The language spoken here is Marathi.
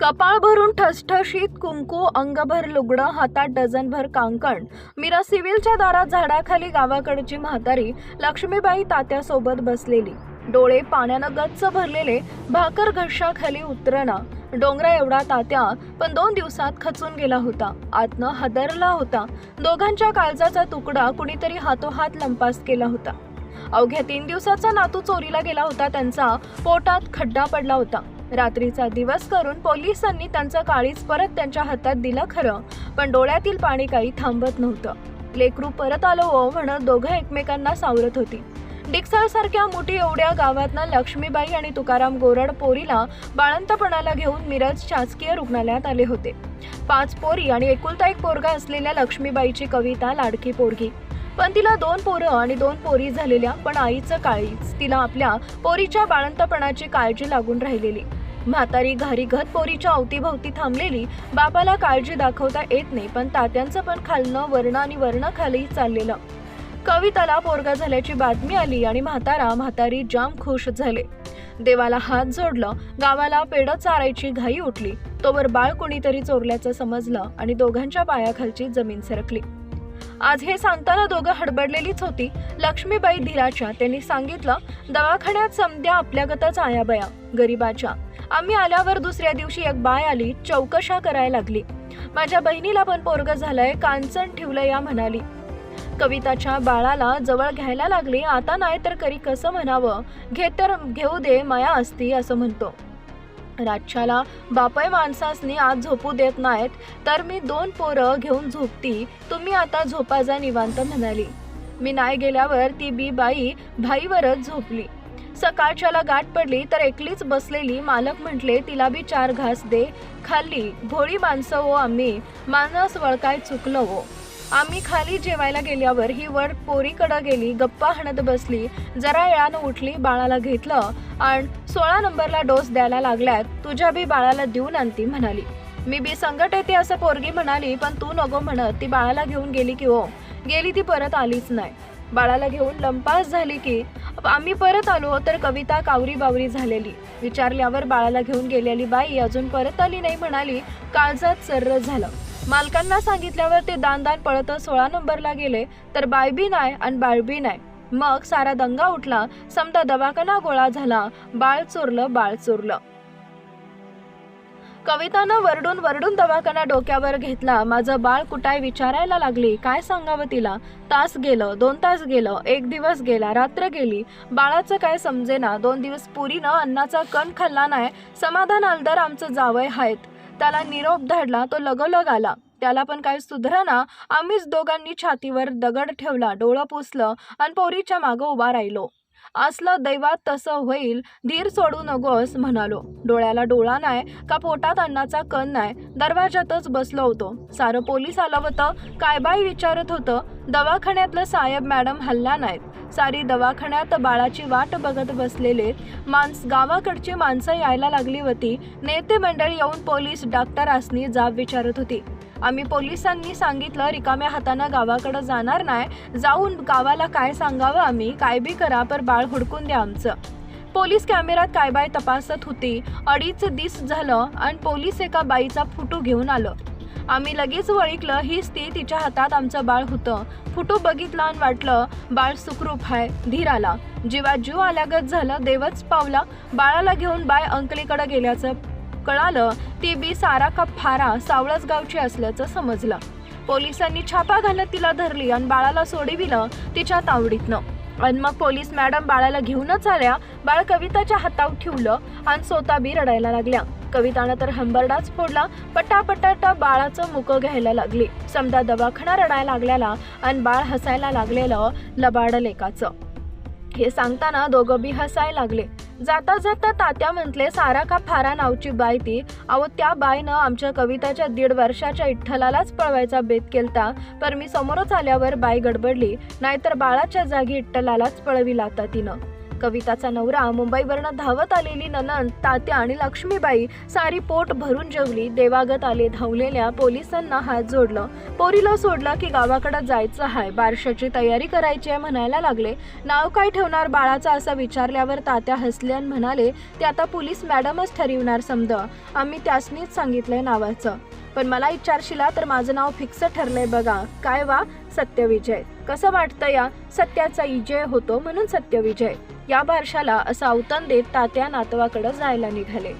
कपाळ भरून ठसठशीत कुंकू अंगभर लुगडं हातात डझनभर कांकण. मीरा सिव्हिलच्या दारात झाडाखाली गावाकडची म्हातारी लक्ष्मीबाई तात्यासोबत बसलेली. डोळे पाण्यानं गच्च भरलेले भाकर घशाखाली उतरणा. डोंगरा एवढा तात्या पण दोन दिवसात खचून गेला होता. आतनं हदरला होता. दोघांच्या काळजाचा तुकडा कुणीतरी हातोहात लंपास केला होता. अवघ्या तीन दिवसाचा नातू चोरीला गेला होता त्यांचा पोटात खड्डा पडला होता. रात्रीचा दिवस करून पोलिसांनी त्यांचं काळीच परत त्यांच्या हातात दिलं खरं पण डोळ्यातील पाणी काही थांबत नव्हतं. लेकरू परत आलो हो म्हणत दोघं एकमेकांना सावरत होती. डिक्सळसारख्या मोठी एवढ्या गावातनं लक्ष्मीबाई आणि तुकाराम गोरड पोरीला बाळंतपणाला घेऊन मिरज शासकीय रुग्णालयात आले होते. पाच पोरी आणि एकुलता एक पोरगा असलेल्या लक्ष्मीबाईची कविता लाडकी पोरगी. पण तिला दोन पोरं आणि दोन पोरी झालेल्या पण आईचं काळीच तिला आपल्या पोरीच्या बाळंतपणाची काळजी लागून राहिलेली. म्हातारी घारीघत पोरीच्या अवतीभोवती थांबलेली बापाला काळजी दाखवता येत नाही पण तात्यांचं पण खालनं वर्ण आणि वर्णखाली चाललेलं. कविताला पोरगा झाल्याची बातमी आली आणि म्हातारा म्हातारी जाम खुश झाले. देवाला हात जोडलं गावाला पेडं चारायची घाई उठली. तोवर बाळ कोणीतरी चोरल्याचं समजलं आणि दोघांच्या पायाखालची जमीन सरकली. आज हे सांगताना दोघं हडबडलेलीच होती. लक्ष्मीबाई धीराच्या त्यांनी सांगितलं दवाखान्यात समद्या आपल्यागतच आयाबया गरीबाच्या. आम्ही आल्यावर दुसऱ्या दिवशी एक बाय आली चौकशा करायला लागली. माझ्या बहिणीला पण पोरग झालंय कांचन ठेवलं या म्हणाली. कविताच्या बाळाला जवळ घ्यायला लागली आता नाही तर करी कसं म्हणावं? घे तर घेऊ दे माया असती असं म्हणतो. राजच्याला बापय माणसासनी आज झोपू देत नाहीत तर मी दोन पोरं घेऊन झोपती तुम्ही आता झोपा जा निवांत म्हणाली. मी नाही गेल्यावर ती बी बाई भाईवरच झोपली. सकाळच्याला गाठ पडली तर एकलीच बसलेली मालक म्हटले तिला बी चार घास दे खाल्ली. भोळी माणसं ओ आम्ही. माणस वळकाय चुकलं हो. आम्ही खाली जेवायला गेल्यावर ही वर पोरीकडं गेली गप्पा हाणत बसली. जरा वेळानं उठली बाळाला घेतलं आणि सोळा नंबरला डोस द्यायला लागल्यात. तुझ्या बी बाळाला देऊन आणती म्हणाली. मी बी संकट येते असं पोरगी म्हणाली पण तू नको म्हणत. ती बाळाला घेऊन गेली की हो. गेली ती परत आलीच नाही. बाळाला घेऊन लंपास झाली की आम्ही परत आलो तर कविता कावरी बावरी झालेली. विचारल्यावर बाळाला घेऊन गेलेली बाई अजून परत आली नाही म्हणाली काळजात सर्र झालं. मालकांना सांगितल्यावर ते दानदान दान पळत सोळा नंबरला गेले तर बायबी नाही आणि बाळबी नाही मग सारा दंगा उठला समजा दवाखाना गोळा झाला बाळ चोरलं बाळ चोरलं. कवितानं वरडून वरडून दवाखाना डोक्यावर घेतला. माझं बाळ कुठाय विचारायला लागली. काय सांगावं तिला? तास गेलं दोन तास गेलं एक दिवस गेला रात्र गेली. बाळाचं काय समजेना दोन दिवस पुरीनं अन्नाचा कण खाल्ला नाही समाधान आलदार आमचं जावय आहेत त्याला निरोप धाडला तो लगोलग आला. त्याला पण काय सुधराना आम्हीच दोघांनी छातीवर दगड ठेवला डोळं पुसलं आणि पोरीच्या मागं उभा राहिलो. असलं दैवात तसं होईल धीर सोडू नकोस म्हणालो. डोळ्याला डोळा नाही का पोटात अन्नाचा कण नाही दरवाजातच बसलो होतो. सारं पोलीस आलं होतं काय बाय विचारत होतं. दवाखान्यातलं साहेब मॅडम हल्ला नाहीत. सारी दवाखान्यात बाळाची वाट बघत बसलेले माणस गावाकडची माणसं यायला लागली होती. नेते मंडळ येऊन पोलीस डॉक्टरासनी जाब विचारत होती. आम्ही पोलिसांनी सांगितलं रिकाम्या हातानं गावाकडं जाणार नाही. जाऊन गावाला काय सांगावं आम्ही? काय बी करा पर बाळ हुडकून द्या आमचं. पोलीस कॅमेऱ्यात काय बाय तपासत होती? अडीच दिस झालं आणि पोलीस एका बाईचा फोटो घेऊन आलं. आम्ही लगेच वळिकलं हीच ती तिच्या हातात आमचं बाळ होतं. फोटो बघितला आणि वाटलं बाळ सुखरूप आहे धीर आला. जीवा जीव आल्यागत झालं देवच पावला. बाळाला घेऊन बाय अंकलीकडे गेल्याचं कळालं ती बी सारा का फारा सावळच गावची असल्याचं समजलं. पोलिसांनी छापा घालत तिला धरली आणि बाळाला सोडविलं तिच्या तावडीतनं. आणि मग पोलीस मॅडम बाळाला घेऊनच आल्या बाळ कविताच्या हातावर ठेवलं आणि स्वतः बी रडायला लागल्या. कवितानं तर हंबरडाच फोडला पटापटाटा बाळाचं मुकं घ्यायला लागली. समजा दवाखाना रडायला लागल्याला आणि बाळ हसायला लागलेलं लबाड लेकाचं हे सांगताना दोघं बी हसायला लागले. जाता जाता तात्या म्हटले सारा का फारा नावची बाय ती. अहो त्या बायनं आमच्या कविताच्या दीड वर्षाच्या इठ्ठलालाच पळवायचा बेत केलता. पर मी समोरच आल्यावर बाय गडबडली. नाहीतर बाळाच्या जागी इठ्ठलालाच पळविला आता तिनं. कविताचा नवरा मुंबईवरनं धावत आलेली ननंद तात्या आणि लक्ष्मीबाई सारी पोट भरून जेवली. देवागत आले धावलेल्या पोलिसांना हात जोडलं. पोरीला सोडलं की गावाकडे जायचं आहे बारशाची तयारी करायची आहे म्हणायला लागले. नाव काय ठेवणार बाळाचं असं विचारल्यावर तात्या हसल्यान म्हणाले ते आता पोलीस मॅडमच ठरविणार समजा आम्ही त्यासनीच सांगितलंय नावाचं. पण मला विचारशिला तर माझं नाव फिक्स ठरलंय बघा. काय वा? सत्यविजय. कसं वाटतं या? सत्याचा विजय होतो म्हणून सत्यविजय. या बारशाला असं अवतन देत तात्या नातवाकडे जायला निघाले.